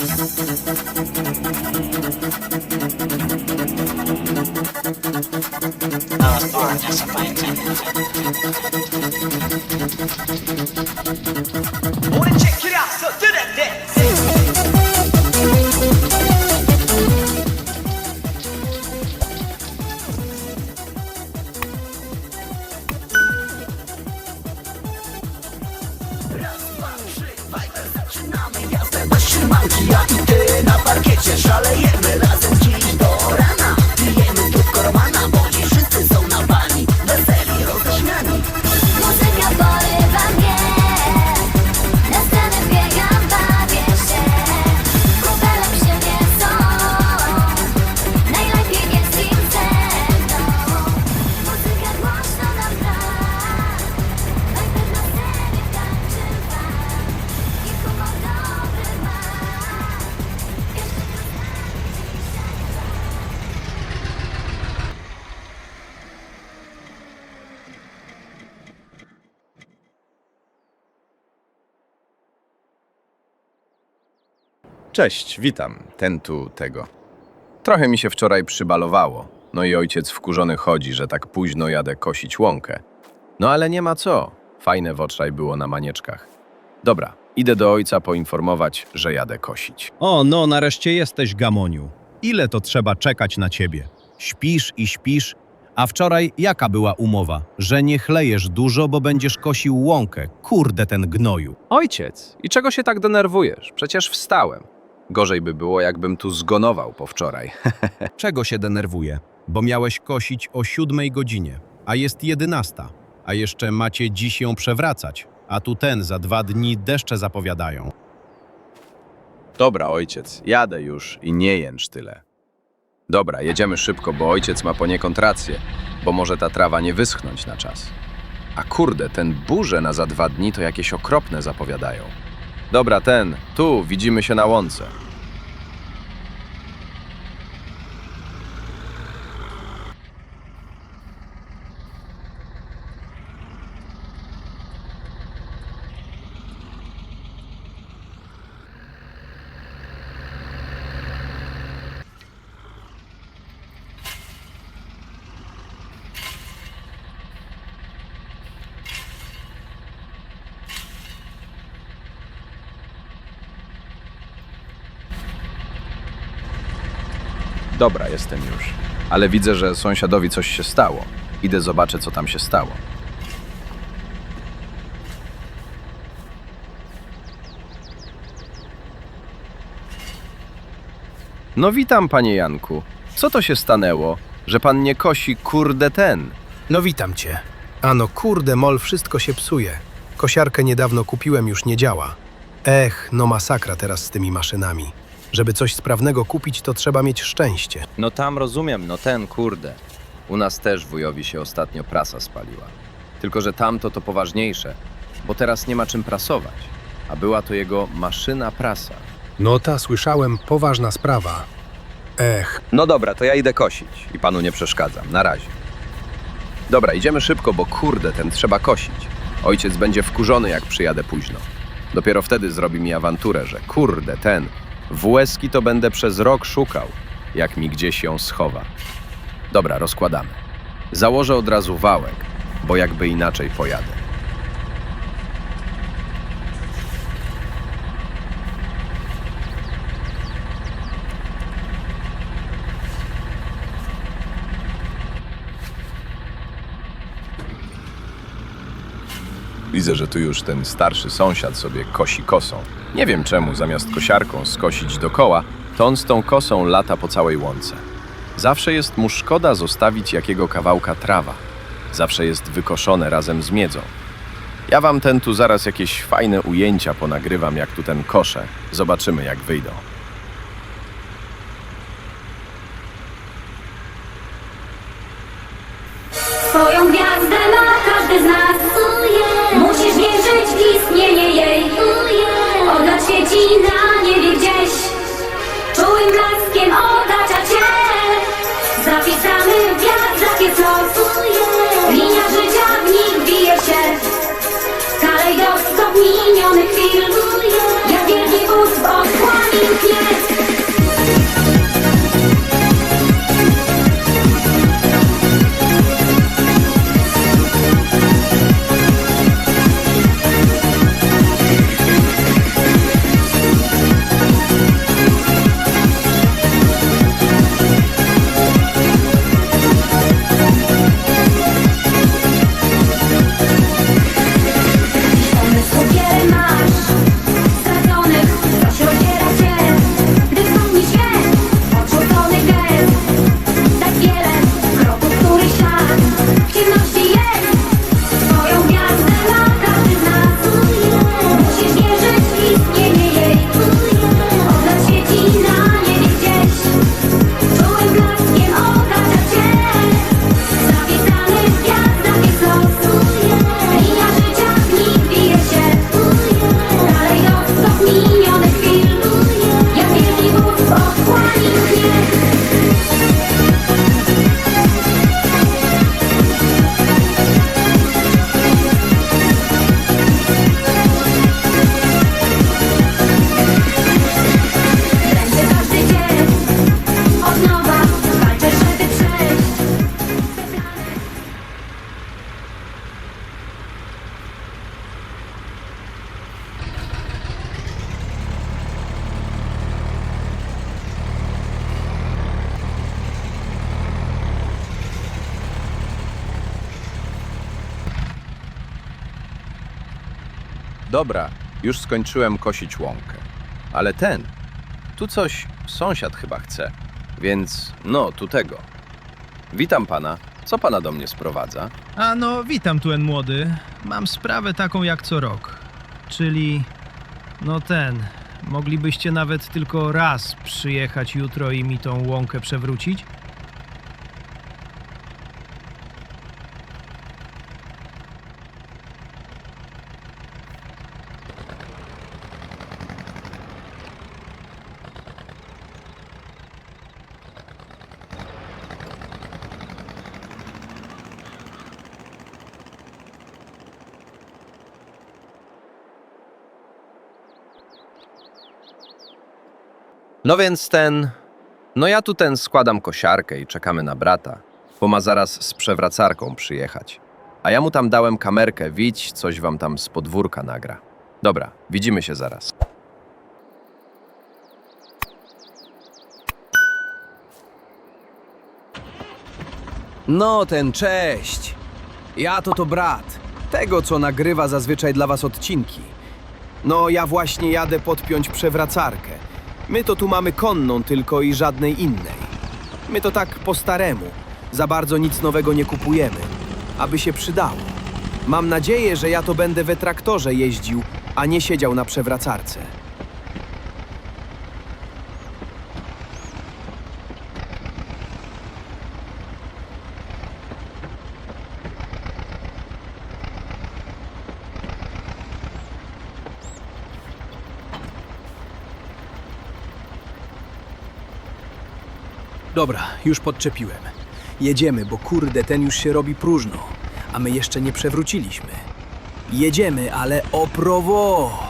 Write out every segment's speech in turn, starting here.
Wanna check it out, so Muzyka Cześć, witam. Ten tu, tego. Trochę mi się wczoraj przybalowało. No i ojciec wkurzony chodzi, że tak późno jadę kosić łąkę. No ale nie ma co. Fajne wczoraj było na manieczkach. Dobra, idę do ojca poinformować, że jadę kosić. O, no nareszcie jesteś, Gamoniu. Ile to trzeba czekać na ciebie? Śpisz i śpisz, a wczoraj jaka była umowa? Że nie chlejesz dużo, bo będziesz kosił łąkę. Kurde ten gnoju. Ojciec, i czego się tak denerwujesz? Przecież wstałem. Gorzej by było, jakbym tu zgonował po wczoraj. Czego się denerwuje? Bo miałeś kosić o siódmej godzinie, a jest jedenasta. A jeszcze macie dziś ją przewracać. A tu ten, za dwa dni deszcze zapowiadają. Dobra, ojciec, jadę już i nie jęcz tyle. Dobra, jedziemy szybko, bo ojciec ma poniekąd rację, bo może ta trawa nie wyschnąć na czas. A kurde, ten burze na za dwa dni to jakieś okropne zapowiadają. Dobra, ten, tu, widzimy się na łące. Dobra, jestem już. Ale widzę, że sąsiadowi coś się stało. Idę zobaczę, co tam się stało. No witam, panie Janku. Co to się stanęło, że pan nie kosi kurde ten? No witam cię. Ano kurde mol, wszystko się psuje. Kosiarkę niedawno kupiłem, już nie działa. Ech, no masakra teraz z tymi maszynami. Żeby coś sprawnego kupić, to trzeba mieć szczęście. No tam rozumiem, no ten kurde. U nas też wujowi się ostatnio prasa spaliła. Tylko, że tamto to poważniejsze, bo teraz nie ma czym prasować. A była to jego maszyna prasa. No ta, słyszałem, poważna sprawa. Ech, No dobra, to ja idę kosić i panu nie przeszkadzam. Na razie. Dobra, idziemy szybko, bo kurde, ten trzeba kosić. Ojciec będzie wkurzony, jak przyjadę późno. Dopiero wtedy zrobi mi awanturę, że kurde, ten w łezki to będę przez rok szukał, jak mi gdzieś ją schowa. Dobra, rozkładamy. Założę od razu wałek, bo jakby inaczej pojadę. Widzę, że tu już ten starszy sąsiad sobie kosi kosą. Nie wiem czemu zamiast kosiarką skosić dokoła, to on z tą kosą lata po całej łące. Zawsze jest mu szkoda zostawić jakiego kawałka trawa. Zawsze jest wykoszone razem z miedzą. Ja wam ten tu zaraz jakieś fajne ujęcia ponagrywam, jak tu ten kosze. Zobaczymy, jak wyjdą. Minionych chwil Jak wielki wóz w otchłani Dobra, już skończyłem kosić łąkę. Ale ten, tu coś sąsiad chyba chce, więc no, tu tego. Witam pana. Co pana do mnie sprowadza? A no, witam tu, en młody. Mam sprawę taką jak co rok. Czyli, no ten, moglibyście nawet tylko raz przyjechać jutro i mi tą łąkę przewrócić? No więc ten. No ja tu ten składam kosiarkę i czekamy na brata, bo ma zaraz z przewracarką przyjechać. A ja mu tam dałem kamerkę, widź, coś wam tam z podwórka nagra. Dobra, widzimy się zaraz. No, ten cześć. Ja to to brat. Tego, co nagrywa zazwyczaj dla was odcinki. No, ja właśnie jadę podpiąć przewracarkę. My to tu mamy konną tylko i żadnej innej. My to tak po staremu. Za bardzo nic nowego nie kupujemy. Aby się przydało. Mam nadzieję, że ja to będę we traktorze jeździł, a nie siedział na przewracarce. Dobra, już podczepiłem. Jedziemy, bo kurde, ten już się robi próżno, a my jeszcze nie przewróciliśmy. Jedziemy, ale oprowo!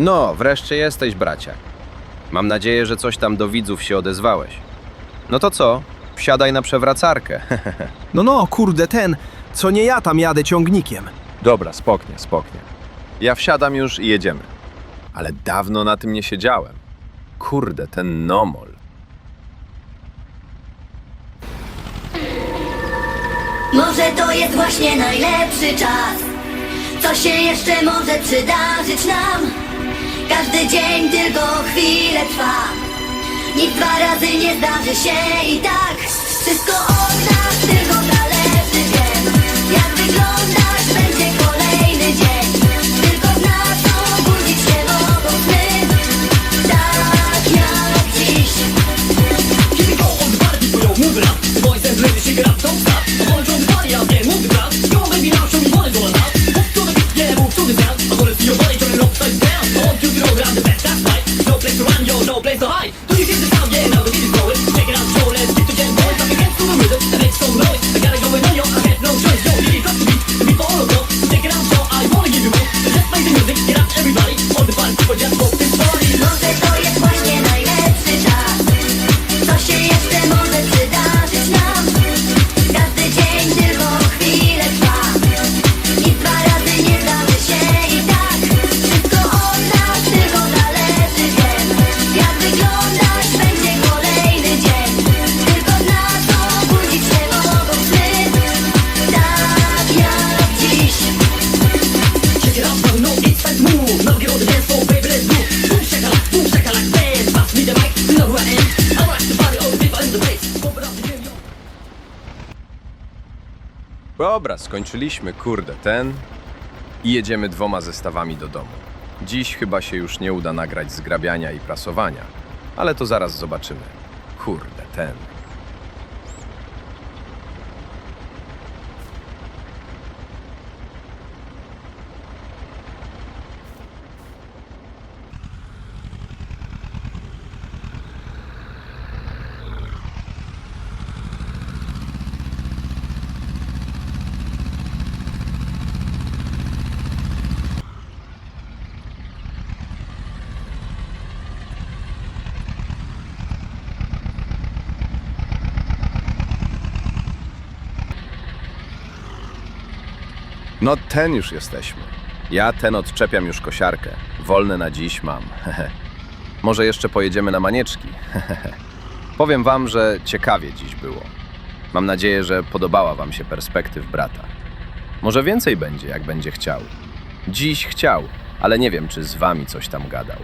No, wreszcie jesteś, bracia. Mam nadzieję, że coś tam do widzów się odezwałeś. No to co? Wsiadaj na przewracarkę. No, no, kurde, ten, co nie ja tam jadę ciągnikiem. Dobra, spoknie, spoknie. Ja wsiadam już i jedziemy. Ale dawno na tym nie siedziałem. Kurde, ten nomol. Może to jest właśnie najlepszy czas Co się jeszcze może przydarzyć nam Każdy dzień tylko chwilę trwa. Nic dwa razy nie zdarzy się i tak Wszystko od nas tylko zależy, Dobra, skończyliśmy, kurde, ten. I jedziemy dwoma zestawami do domu. Dziś chyba się już nie uda nagrać zgrabiania i prasowania, ale to zaraz zobaczymy. Kurde, ten. No ten już jesteśmy. Ja ten odczepiam już kosiarkę. Wolne na dziś mam. Może jeszcze pojedziemy na manieczki. Powiem wam, że ciekawie dziś było. Mam nadzieję, że podobała wam się perspektyw brata. Może więcej będzie, jak będzie chciał. Dziś chciał, ale nie wiem, czy z wami coś tam gadał.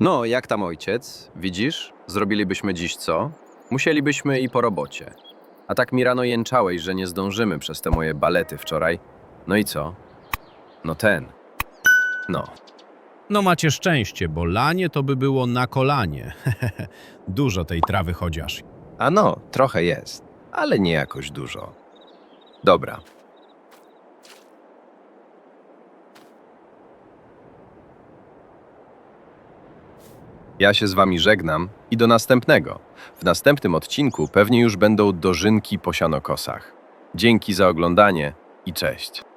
No, jak tam ojciec? Widzisz? Zrobilibyśmy dziś co? Musielibyśmy i po robocie. A tak mi rano jęczałeś, że nie zdążymy przez te moje balety wczoraj. No i co? No ten. No. No macie szczęście, bo lanie to by było na kolanie. Dużo tej trawy chociaż. A no, trochę jest, ale nie jakoś dużo. Dobra. Ja się z wami żegnam i do następnego. W następnym odcinku pewnie już będą dożynki po sianokosach. Dzięki za oglądanie i cześć.